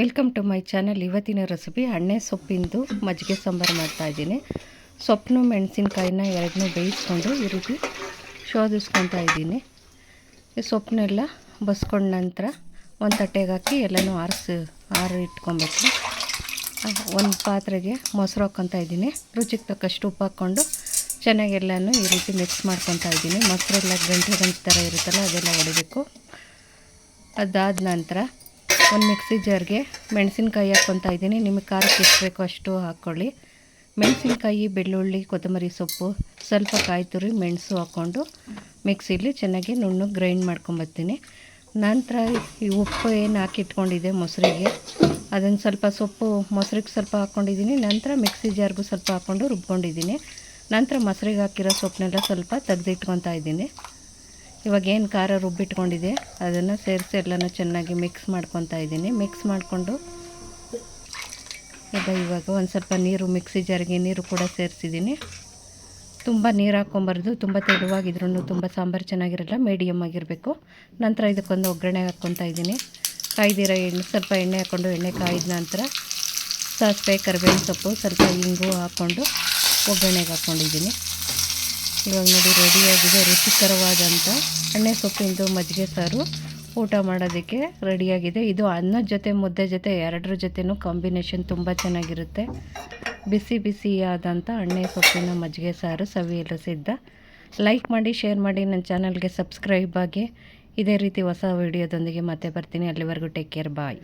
Welcome to my channel ಇವತ್ತಿನ recipe ಅಣ್ಣೆ ಸೊಪ್ಪಿಂದು ಮಜ್ಜಿಗೆ ಸಾಂಬಾರು ಮಾಡ್ತಾಯಿದ್ದೀನಿ ಸೊಪ್ಪನ್ನು ಮೆಣಸಿನ್ಕಾಯಿನ ಎರಡನ್ನೂ ಬೇಯಿಸ್ಕೊಂಡು ಈ ರೀತಿ ಶೋಧಿಸ್ಕೊತಾ ಇದ್ದೀನಿ. ಈ ಸೊಪ್ಪನ್ನೆಲ್ಲ ಬಸ್ಕೊಂಡ ನಂತರ ಒಂದು ತಟ್ಟೆಗೆ ಹಾಕಿ ಎಲ್ಲನೂ ಆರಿಸಿ, ಆರು ಇಟ್ಕೊಬೇಕು. ಒಂದು ಪಾತ್ರೆಗೆ ಮೊಸರು ಹಾಕ್ಕೊತಾ ಇದ್ದೀನಿ. ರುಚಿಗೆ ತಕ್ಕಷ್ಟು ಉಪ್ಪು ಹಾಕ್ಕೊಂಡು ಚೆನ್ನಾಗಿ ಎಲ್ಲನೂ ಈ ರೀತಿ ಮಿಕ್ಸ್ ಮಾಡ್ಕೊತಾ ಇದ್ದೀನಿ. ಮೊಸರೆಲ್ಲ ಗಂಟೆ ಗಂಟೆ ಥರ ಇರುತ್ತಲ್ಲ, ಅದೆಲ್ಲ ಹೊಡಿಬೇಕು ಅದಾದ ನಂತರ ಒಂದು ಮಿಕ್ಸಿ ಜಾರ್ಗೆ ಮೆಣಸಿನ್ಕಾಯಿ ಹಾಕ್ಕೊತಾ ಇದ್ದೀನಿ. ನಿಮಗೆ ಖಾರಕ್ಕೆ ಎಷ್ಟು ಬೇಕೋ ಅಷ್ಟು ಹಾಕ್ಕೊಳ್ಳಿ. ಮೆಣಸಿನ್ಕಾಯಿ, ಬೆಳ್ಳುಳ್ಳಿ, ಕೊತ್ತಂಬರಿ ಸೊಪ್ಪು, ಸ್ವಲ್ಪ ಕಾಯಿ ತುರಿ, ಮೆಣಸು ಹಾಕ್ಕೊಂಡು ಮಿಕ್ಸಿಲಿ ಚೆನ್ನಾಗಿ ನುಣ್ಣು ಗ್ರೈಂಡ್ ಮಾಡ್ಕೊಂಬರ್ತೀನಿ. ನಂತರ ಈ ಉಪ್ಪು ಏನು ಹಾಕಿಟ್ಕೊಂಡಿದ್ದೆ ಮೊಸರಿಗೆ, ಅದನ್ನು ಸ್ವಲ್ಪ ಸೊಪ್ಪು ಮೊಸರಿಗೆ ಸ್ವಲ್ಪ ಹಾಕ್ಕೊಂಡಿದ್ದೀನಿ. ನಂತರ ಮಿಕ್ಸಿ ಜಾರ್ಗೂ ಸ್ವಲ್ಪ ಹಾಕ್ಕೊಂಡು ರುಬ್ಕೊಂಡಿದ್ದೀನಿ. ನಂತರ ಮೊಸರಿಗೆ ಹಾಕಿರೋ ಸೊಪ್ಪನ್ನೆಲ್ಲ ಸ್ವಲ್ಪ ತೆಗೆದಿಟ್ಕೊತಾ ಇದ್ದೀನಿ. ಇವಾಗ ಏನು ಖಾರ ರುಬ್ಬಿಟ್ಕೊಂಡಿದೆ ಅದನ್ನು ಸೇರಿಸಿ ಎಲ್ಲನೂ ಚೆನ್ನಾಗಿ ಮಿಕ್ಸ್ ಮಾಡ್ಕೊತಾ ಇದ್ದೀನಿ. ಮಿಕ್ಸ್ ಮಾಡಿಕೊಂಡು ಈಗ ಇವಾಗ ಒಂದು ಸ್ವಲ್ಪ ನೀರು, ಮಿಕ್ಸಿ ಜಾರಿಗೆ ನೀರು ಕೂಡ ಸೇರಿಸಿದ್ದೀನಿ. ತುಂಬ ನೀರು ಹಾಕ್ಕೊಂಬಾರ್ದು, ತುಂಬ ತೆಳುವಾಗಿದ್ರೂ ತುಂಬ ಸಾಂಬಾರು ಚೆನ್ನಾಗಿರಲ್ಲ ಮೀಡಿಯಮ್ ಆಗಿರಬೇಕು. ನಂತರ ಇದಕ್ಕೊಂದು ಒಗ್ಗರಣೆ ಹಾಕ್ಕೊತಾ ಇದ್ದೀನಿ. ಕಾಯ್ದಿರೋ ಎಣ್ಣೆ, ಸ್ವಲ್ಪ ಎಣ್ಣೆ ಹಾಕ್ಕೊಂಡು ಎಣ್ಣೆ ಕಾಯ್ದ ನಂತರ ಸಾಸಿವೆ, ಕರಿಬೇವಿನ ಸೊಪ್ಪು, ಸ್ವಲ್ಪ ಇಂಗು ಹಾಕ್ಕೊಂಡು ಒಗ್ಗರಣೆಗೆ ಹಾಕ್ಕೊಂಡಿದ್ದೀನಿ. ಇವಾಗ ನೋಡಿ ರೆಡಿಯಾಗಿದೆ ರುಚಿಕರವಾದಂಥ ಎಣ್ಣೆ ಸೊಪ್ಪಿಂದು ಮಜ್ಜಿಗೆ ಸಾರು. ಊಟ ಮಾಡೋದಕ್ಕೆ ರೆಡಿಯಾಗಿದೆ ಇದು ಅನ್ನದ ಜೊತೆ, ಮುದ್ದೆ ಜೊತೆ, ಎರಡರ ಜೊತೆನೂ ಕಾಂಬಿನೇಷನ್ ತುಂಬ ಚೆನ್ನಾಗಿರುತ್ತೆ. ಬಿಸಿ ಬಿಸಿಯಾದಂಥ ಎಣ್ಣೆ ಸೊಪ್ಪಿನ ಮಜ್ಜಿಗೆ ಸಾರು ಸವಿಯಲು ಸಿದ್ಧ. ಲೈಕ್ ಮಾಡಿ ಶೇರ್ ಮಾಡಿ ನನ್ನ ಚಾನಲ್ಗೆ ಸಬ್ಸ್ಕ್ರೈಬ್ ಆಗಿ. ಇದೇ ರೀತಿ ಹೊಸ ವೀಡಿಯೋದೊಂದಿಗೆ ಮತ್ತೆ ಬರ್ತೀನಿ. ಅಲ್ಲಿವರೆಗೂ ಟೇಕ್ ಕೇರ್ ಬಾಯ್